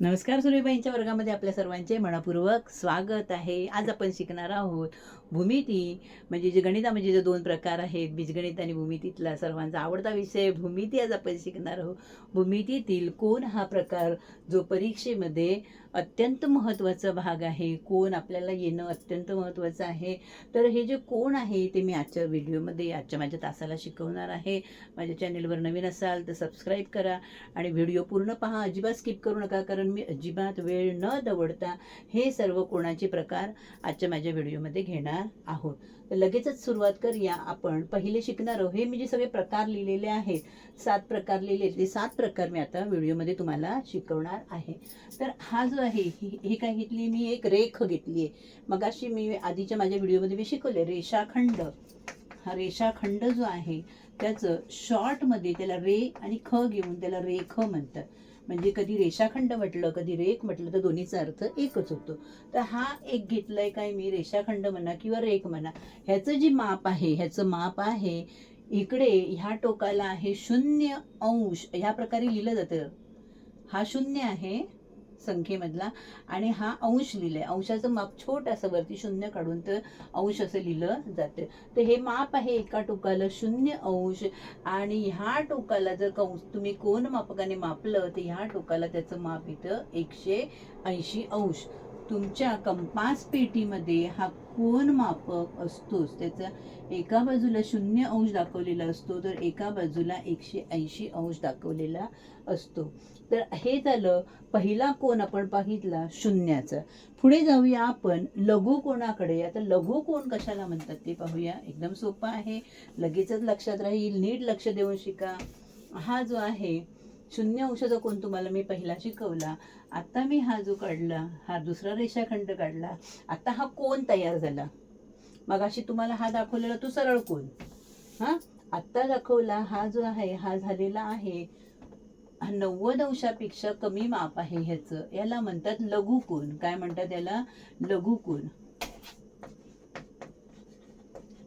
नमस्कार सुरेबाईंच्या वर्गामध्ये आपल्या सर्वांचे मनपूर्वक स्वागत आहे. आज आपण शिकणार आहोत भूमिती म्हणजे जे गणितामध्ये जे दोन प्रकार आहेत बीजगणित आणि भूमितीतला सर्वांचा आवडता विषय भूमिती आज आपण शिकणार आहोत. भूमितीतील कोण हा प्रकार जो परीक्षेमध्ये अत्यंत महत्त्वाचा भाग आहे. कोण आपल्याला येणं अत्यंत महत्त्वाचं आहे. तर हे जे कोण आहे ते मी आजच्या व्हिडिओमध्ये आजच्या माझ्या तासाला शिकवणार आहे. माझ्या चॅनेलवर नवीन असाल तर सबस्क्राईब करा आणि व्हिडिओ पूर्ण पहा. अजिबात स्किप करू नका कारण मी अजिबात वेळ न दवडता हे सर्व कोणाचे प्रकार आजच्या माझ्या व्हिडिओमध्ये घेणार आहोत. तर लगेचच सुरुवात करूया आपण. पहिले शिकणार आहोत. हे मी जे सगळे प्रकार लिहिलेले आहेत सात प्रकार लिहिले ते सात प्रकार मी आता व्हिडिओमध्ये तुम्हाला शिकवणार आहे. तर हा जो आहे ही ही काय घेतली? मी एक रेख घेतली आहे. मगाशी मी आधीच्या माझ्या व्हिडिओमध्ये मी शिकवले रेषाखंड. हा रेषाखंड जो आहे त्याचं शॉर्टमध्ये त्याला रे आणि ख घेऊन त्याला रेख म्हणतात. म्हणजे कधी रेषाखंड म्हटलं कधी रेख म्हटलं तर दोन्हीचा अर्थ एकच होतो. तर हा एक घेतलाय काय मी? रेषाखंड म्हणा किंवा रेख म्हणा. ह्याचं जे माप आहे ह्याचं माप आहे इकडे ह्या टोकाला आहे शून्य अंश. ह्या प्रकारे लिहिलं जातं. हा शून्य आहे संख्येमधला. आणि हा अंश लिहिलाय. अंशाचं माप छोटंसं वरती शून्य काढून तर अंश असं लिहिलं जातं. तर हे माप आहे एका टोकाला शून्य अंश. आणि ह्या टोकाला जर कंस तुम्ही कोण मापकाने मापलं तर ह्या टोकाला त्याचं माप इथं एकशे ऐंशी अंश. तुमच्या कंपास पेटीमध्ये हा कोण मापक असतोच. त्याचा एका बाजूला शून्य अंश दाखवलेला असतो तर एका बाजूला एकशे ऐंशी अंश दाखवलेला असतो. तर हे झालं पहिला कोण आपण पाहितला शून्याचा. पुढे जाऊया आपण लघु कोणाकडे आता लघु कोण कशाला म्हणतात ते पाहूया. एकदम सोपं आहे. लगेचच लक्षात राहील. नीट लक्ष देऊन शिका. हा जो आहे शून्य अंशाचा कोण तुम्हाला मी पहिला शिकवला. आता मी हा जो काढला हा दुसरा रेषाखंड काढला आता हा कोण तयार झाला? मग अशी तुम्हाला हा दाखवलेला तो सरळ कोण हा? आत्ता दाखवला हा जो आहे हा झालेला आहे. हा नव्वद अंशापेक्षा कमी माप आहे ह्याचं. याला म्हणतात लघु कोण काय म्हणतात याला? लघु कोण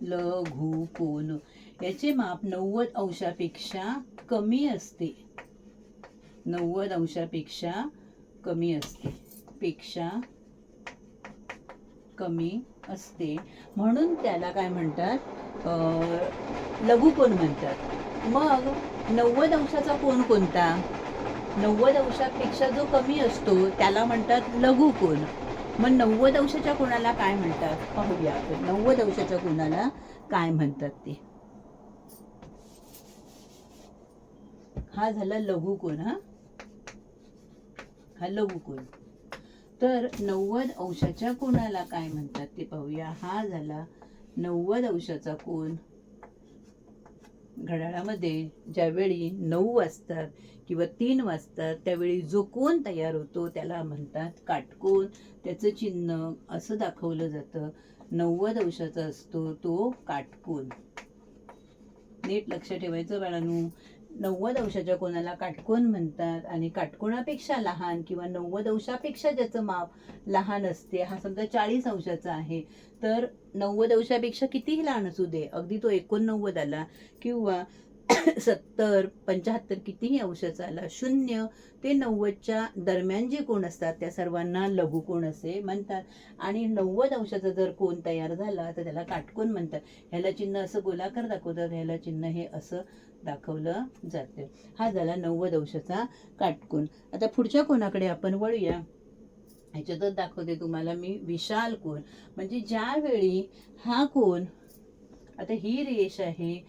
लघु कोण याचे माप नव्वद अंशापेक्षा कमी असते. नव्वद अंशापेक्षा कमी असते. पेक्षा कमी असते. म्हणून त्याला काय म्हणतात? लघुकोन म्हणतात. मग नव्वद अंशाचा कोण कोणता? नव्वद अंशापेक्षा जो कमी असतो त्याला म्हणतात लघुकोन. मग नव्वद अंशाच्या कोणाला काय म्हणतात? पाहूया आपण. नव्वद अंशाच्या कोणाला काय म्हणतात ते? हा झाला लघुकोन हा. हा लघुकोन तर नव्वद अंशाच्या कोणाला काय म्हणतात ते पाहूया. हा झाला नव्वद अंशाचा कोण? घड्याळामध्ये ज्यावेळी नऊ वाजतात किंवा तीन वाजतात त्यावेळी जो कोण तयार होतो त्याला म्हणतात काटकोन. त्याचं चिन्ह असं दाखवलं जातं. नव्वद अंशाचा असतो तो काटकोन. नीट लक्ष ठेवायचं बाळांनो. नव्वद अंशाच्या कोणाला काटकोण म्हणतात आणि काटकोणापेक्षा लहान किंवा नव्वद अंशापेक्षा ज्याचं माप लहान असते हा समजा चाळीस अंशाचा आहे तर नव्वद अंशापेक्षा कितीही लहान असू दे अगदी तो एकोणनव्वद आला किंवा सत्तर पंच्याहत्तर कितीही अंशाचा आला शून्य ते नव्वदच्या दरम्यान जे कोण असतात त्या सर्वांना लघुकोण असे म्हणतात. आणि नव्वद अंशाचा जर कोण तयार झाला तर त्याला काटकोण म्हणतात. ह्याला चिन्ह असं गोलाकार दाखवतात ह्याला चिन्ह हे असं दाखवलं जातं. हा झाला नव्वद अंशाचा काटकोण आता पुढच्या कोणाकडे आपण वळूया. ह्याच्यातच दाखवते तुम्हाला मी विशाल कोण म्हणजे ज्यावेळी हा कोण आता ही रेष आहे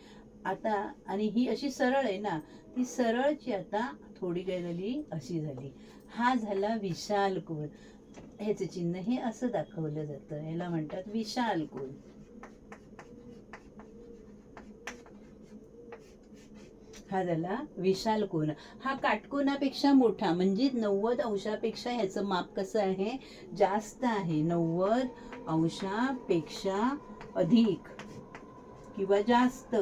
आता आणि ही अशी सरळ आहे ना ती सरळची आता थोडी काय झाली अशी झाली. हा झाला विशाल कोण ह्याचं चिन्ह हे असं दाखवलं जातं. ह्याला म्हणतात विशाल कोण हा झाला विशाल कोण हा काटकोनापेक्षा मोठा म्हणजे नव्वद अंशापेक्षा ह्याचं माप कसं आहे? जास्त आहे. नव्वद अंशापेक्षा अधिक किंवा जास्त.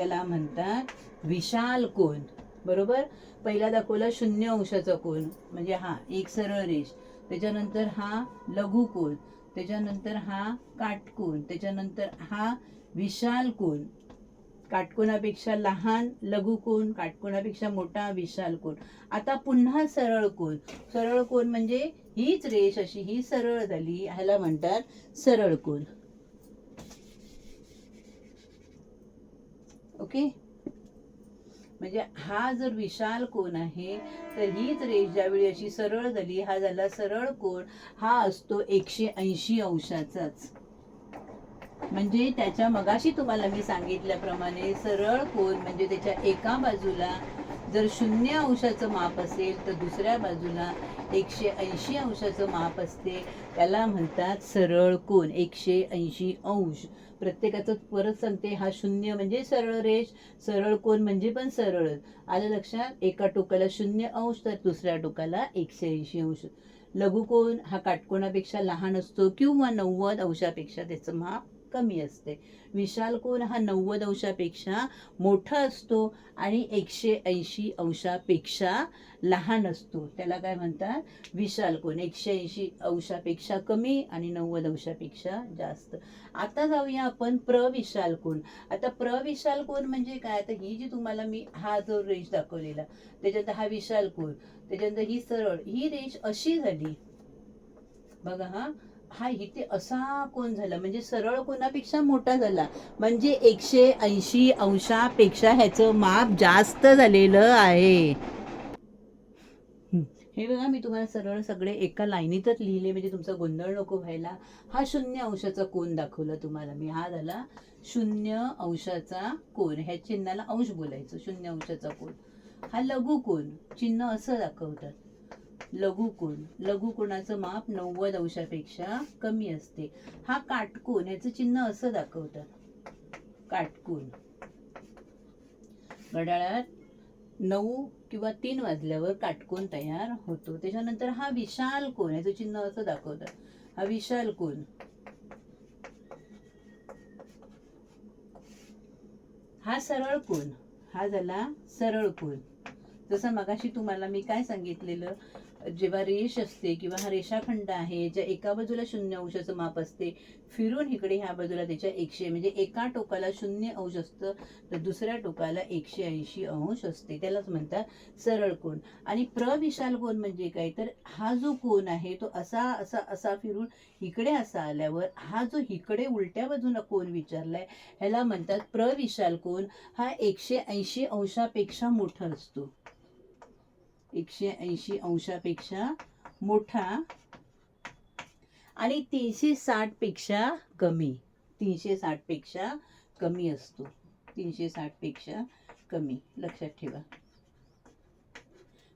त्याला म्हणतात विशाल कोण? बरोबर? पहिला दाखवला शून्य अंशाचा कोण? म्हणजे हा एक सरळ रेष. त्याच्यानंतर हा लघु कोण? त्याच्यानंतर हा काटकोन. त्याच्यानंतर हा विशाल कोण? काटकोणापेक्षा लहान लघु कोण? काटकोणापेक्षा मोठा विशाल कोण? आता पुन्हा सरळ कोण? सरळ कोण म्हणजे हीच रेष अशी ही सरळ झाली ह्याला म्हणतात सरळ कोण. ओके म्हणजे हा जर विशाल कोण आहे तर हीच रेष ज्यावेळी अशी सरळ झाली. हा झाला सरळ कोण? हा असतो एकशे ऐंशी अंशाचाच. म्हणजे त्याच्या मगाशी तुम्हाला मी सांगितल्याप्रमाणे सरळ कोण? म्हणजे त्याच्या एका बाजूला जर शून्य अंशाचं माप असेल तर दुसऱ्या बाजूला एकशे ऐंशी अंशाचं माप असते. त्याला म्हणतात सरळ कोण एकशे ऐंशी अंश. प्रत्येकाचं परत सांगते हा शून्य म्हणजे सरळ रेष सरळ कोण म्हणजे पण सरळच. आलं लक्षात? एका टोकाला शून्य अंश तर दुसऱ्या टोकाला एकशे ऐंशी अंश. लघुकोण हा काटकोणापेक्षा लहान असतो किंवा नव्वद अंशापेक्षा त्याचं माप कमी असते. विशाल कोण? हा नव्वद अंशापेक्षा मोठा असतो आणि एकशे ऐंशी अंशापेक्षा लहान असतो. त्याला काय म्हणतात? विशाल कोन एकशे ऐंशी अंशापेक्षा कमी आणि नव्वद अंशापेक्षा जास्त. आता जाऊया आपण प्रविशाल कोन आता प्रविशाल कोन म्हणजे काय? आता ही जी तुम्हाला मी हा जो रेष दाखवलेला त्याच्यानंतर हा विशाल कोण? त्याच्यानंतर ही सरळ ही रेष अशी झाली. बघा हा. हा इथे असा कोण झाला? म्हणजे सरळ कोणापेक्षा मोठा झाला? म्हणजे एकशे ऐंशी अंशापेक्षा ह्याचं माप जास्त झालेलं आहे. हे. बघा मी तुम्हाला सरळ सगळे एका लाईनीतच लिहिले. म्हणजे तुमचा गोंधळ नको व्हायला. हा शून्य अंशाचा कोण दाखवला तुम्हाला. मी हा झाला शून्य अंशाचा कोण ह्या चिन्हाला अंश बोलायचं शून्य अंशाचा कोण हा लघु कोण चिन्ह असं दाखवतात. लघु कोण लघु माप नव्वद अंशापेक्षा कमी असते. हा काटकोण याचं चिन्ह असं दाखवतात काटकोण घड्याळात नऊ किंवा तीन वाजल्यावर काटकोन तयार होतो. त्याच्यानंतर हा विशाल कोण याचं चिन्ह असं दाखवतात हा विशाल कोण हा सरळ कोण हा झाला सरळ कोण जसं मगाशी तुम्हाला मी काय सांगितलेलं? जेव्हा रेष असते किंवा हा रेषाखंड आहे ज्या एका बाजूला शून्य अंशाचं माप असते फिरून इकडे ह्या बाजूला त्याच्या एकशे म्हणजे एका टोकाला शून्य अंश असतं तर दुसऱ्या टोकाला एकशे ऐंशी अंश असते. त्यालाच म्हणतात सरळ कोण आणि प्रविशाल कोण म्हणजे काय? तर हा जो कोण आहे तो असा असा असा फिरून इकडे असा आल्यावर हा जो इकडे उलट्या बाजूला कोण विचारलाय ह्याला म्हणतात प्रविशाल कोण हा एकशे ऐंशी अंशापेक्षा मोठा असतो. एकशे ऐंशी अंशापेक्षा मोठा आणि तीनशे साठपेक्षा कमी. तीनशे साठपेक्षा कमी असतो. तीनशे साठपेक्षा कमी. लक्षात ठेवा.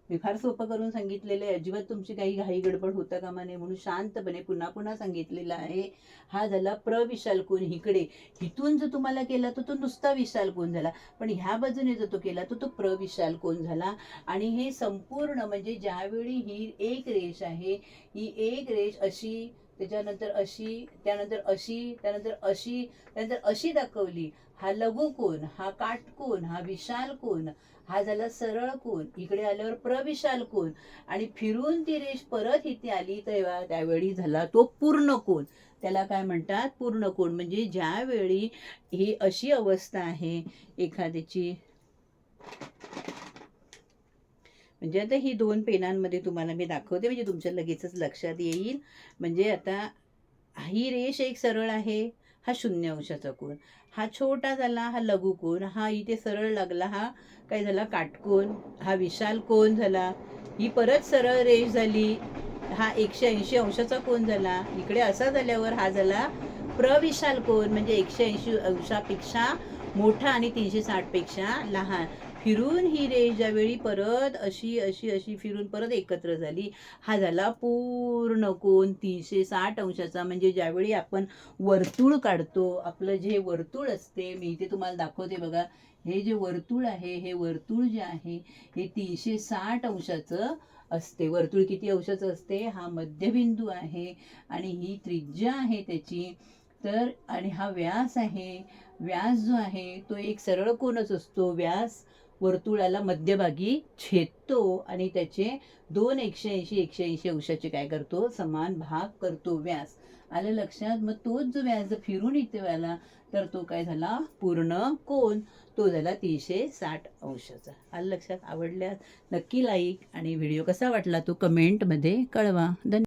मी फार सोपं करून सांगितलेलं आहे. अजिबात तुमची काही घाई गडबड होता कामा नये म्हणून शांतपणे पुन्हा पुन्हा सांगितलेलं आहे. हा झाला प्रविशाल कोण इकडे. इथून जर तुम्हाला केला तर तो नुसता विशाल कोण झाला? पण ह्या बाजूने जर तो केला तर तो प्रविशाल कोण झाला? आणि हे संपूर्ण म्हणजे ज्यावेळी ही एक रेष आहे ही एक रेष अशी त्याच्यानंतर अशी त्यानंतर अशी त्यानंतर अशी त्यानंतर अशी दाखवली. हा लघु कोण? हा काटकोन हा विशाल कोण? हा झाला सरळ कोण? इकडे आल्यावर प्रविशाल कोण? आणि फिरून ती रेष परत इथे आली तेव्हा त्यावेळी झाला तो पूर्ण कोण? त्याला काय म्हणतात? पूर्ण कोण? म्हणजे ज्यावेळी ही अशी अवस्था आहे एखाद्याची. म्हणजे आता ही दोन पेनांमध्ये तुम्हाला मी दाखवते म्हणजे तुमच्या लगेचच लक्षात येईल. म्हणजे आता ही रेष एक सरळ आहे. हा शून्य अंशाचा कोण हा छोटा झाला हा लघु कोण हा इथे सरळ लागला हा काय झाला काटकोन. हा विशाल कोण झाला. ही परत सरळ रेष झाली. हा एकशे ऐंशी अंशाचा कोण झाला. इकडे असा झाल्यावर हा झाला प्रविशाल कोण म्हणजे एकशे ऐंशी अंशापेक्षा मोठा आणि तीनशे साठपेक्षा लहान. फिरून ही रेष ज्यावेळी परत अशी अशी अशी फिरून परत एकत्र झाली. हा झाला पूर्ण कोण तीनशे साठ अंशाचा. म्हणजे ज्यावेळी आपण वर्तुळ काढतो आपलं जे वर्तुळ असते मी इथे तुम्हाला दाखवते बघा. हे जे वर्तुळ आहे हे वर्तुळ जे आहे हे तीनशे साठ अंशाचं असते. वर्तुळ किती अंशाचं असते? हा मध्यबिंदू आहे आणि ही त्रिज्या आहे त्याची. तर आणि हा व्यास आहे. व्यास जो आहे तो एक सरळ कोणच असतो. व्यास वर्तुळाला मध्यभागी छेदतो आणि त्याचे दोन एकशे ऐंशी एकशे ऐंशी अंशाचे काय करतो? समान भाग करतो व्यास. आलं लक्षात? मग तोच जो व्यास जर फिरून येते आला तर तो काय झाला? पूर्ण कोण तो झाला तीनशे साठ अंशाचा. आलं लक्षात? आवडल्यास नक्की लाईक आणि व्हिडिओ कसा वाटला तो? कमेंटमध्ये कळवा. धन्यवाद